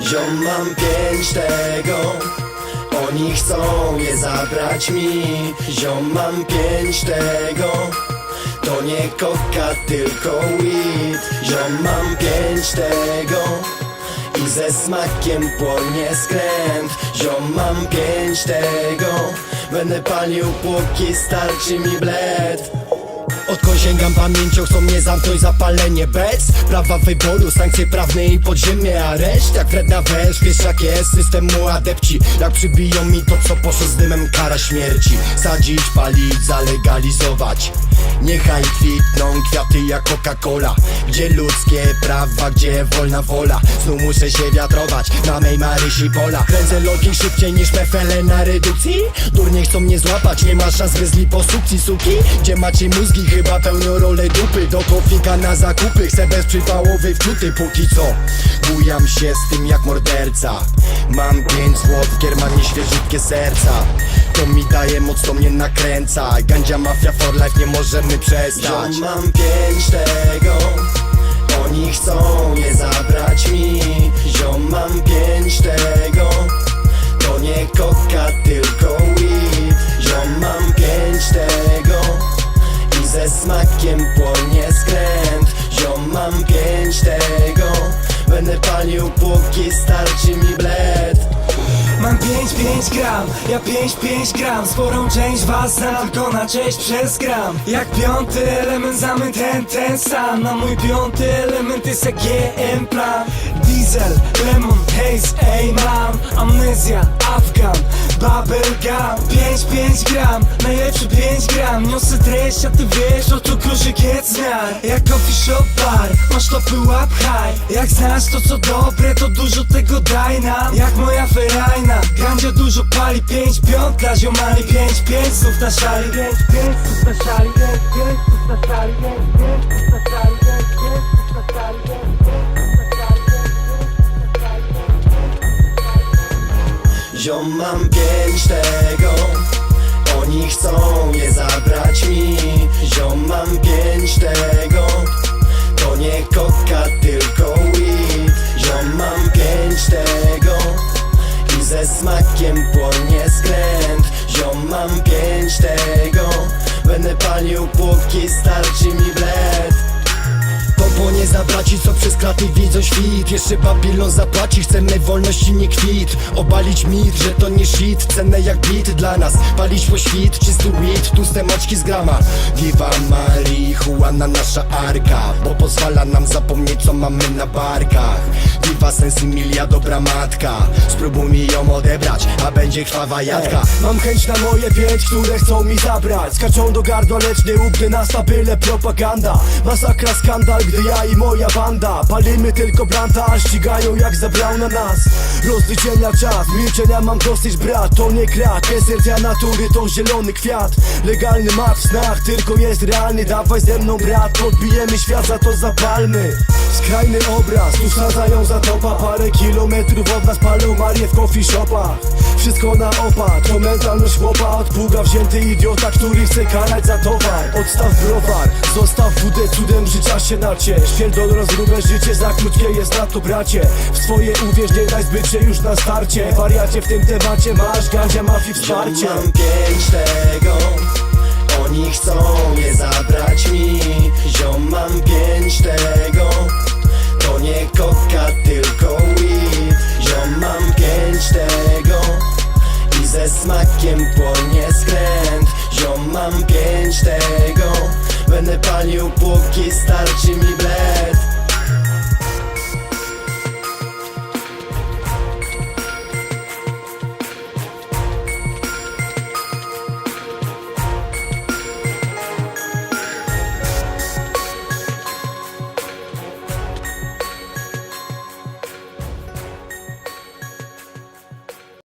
Ziom mam pięć tego. Oni chcą je zabrać mi. Ziom mam pięć tego. To nie koka, tylko weed. Ziom mam pięć tego. I ze smakiem płonie skręt. Ziom mam pięć tego. Będę palił póki starczy mi bled Odkąd sięgam pamięcią, chcą mnie zamknąć zapalenie bez Prawa wyboru, sankcje prawne i podziemie areszt Jak wredna wesz, wiesz jak jest, systemu adepci. Jak przybiją mi to co poszło z dymem, kara śmierci. Sadzić, palić, zalegalizować. Niechaj kwitną kwiaty jak Coca-Cola. Gdzie ludzkie prawa, gdzie wolna wola? Znów muszę się wiatrować na mej Marysi pola. Kręcę lolki szybciej niż mefele na redukcji. Durnie chcą mnie złapać, nie ma szans bez liposukcji suki. Gdzie macie mózgi, chyba pełnią rolę dupy Do kofika na zakupy, chcę bezprzypałowy wczuty Póki co, bujam się z tym jak morderca. Mam pięć złot, w Germanii świeżutkie serca. To mi daje moc, to mnie nakręca. Gandzia mafia for life, nie możemy przestać. Ziom, mam pięć tego smakiem płonie skręt. Ziom mam pięć tego. Będę palił póki starczy mi bled. Mam 5-5 gram, ja 5-5 gram. Sporą część was znam, tylko na cześć przez gram. Jak piąty element zamyt ten, ten sam. Na mój piąty element jest jak GM plan. Diesel, lemon, haze, ej mam. Amnezja, Afgan, bubblegum 5-5 gram, najlepszy 5 gram. Niosę treść, a ty wiesz, oto koszyk jest zmiar Jak coffee shop bar, masz topy łap high. Jak znasz to co dobre, to dużo tego daj nam. Jak moja ferajna, Gandzia dużo pali. 5 piąt dla ziomali 5 5 znów na szali 5 5 znów na szali 5 5 znów na szali 5 5 znów na szali 5 5 5 5 5 Ziom mam pięć tego Oni chcą je zabrać mi. Ziom mam pięć tego. To nie koka, tylko weed. Ziom mam pięć tego. I ze smakiem płonie skręt. Ziom mam pięć tego. Będę palił póki starczy mi zabraci, co przez kraty widzą świt. Jeszcze Babylon zapłaci, chcemy wolności, nie kwit. Obalić mit, że to nie shit Cenne jak bit. Dla nas Palić po świt, czysty weed Tłuste maczki z grama. Viva marihuana, nasza arka Bo pozwala nam zapomnieć, co mamy na barkach. Viva sensimilia, dobra matka. Spróbuj mi ją odebrać, a będzie krwawa jadka. Mam chęć na moje pięć, które chcą mi zabrać. Skaczą do gardła, lecz nie ugdy nas na byle propaganda. Masakra, skandal, gdy ja i moja banda. Palimy tylko branta, ścigają jak zabrał na nas. Rozliczenia czas, milczenia mam dosyć brat. To nie krak, esencja natury to zielony kwiat. Legalny mak w snach, tylko jest realny. Dawaj ze mną brat, podbijemy świat, za to zapalmy. Skrajny obraz, tu sadzają zatopa Parę kilometrów od nas palą Marię w coffee shopach. Wszystko na opak, to mentalność chłopa. Od Buga wzięty idiota, który chce karać za towar. Odstaw browar, zostaw wódę cudem życia się naciesz Pierdol rozróbę życie, za krótkie jest na to bracie. W swoje uwierz, nie daj zbyt się już na starcie. Wariacie w tym temacie, masz gandzia mafii wsparcie. Ziom, mam pięć tego Oni chcą je zabrać mi. Ziom mam pięć tego To nie koka, tylko weed. Ziom mam pięć tego I ze smakiem płonie skręt. Ziom mam pięć tego Będę palił póki starczy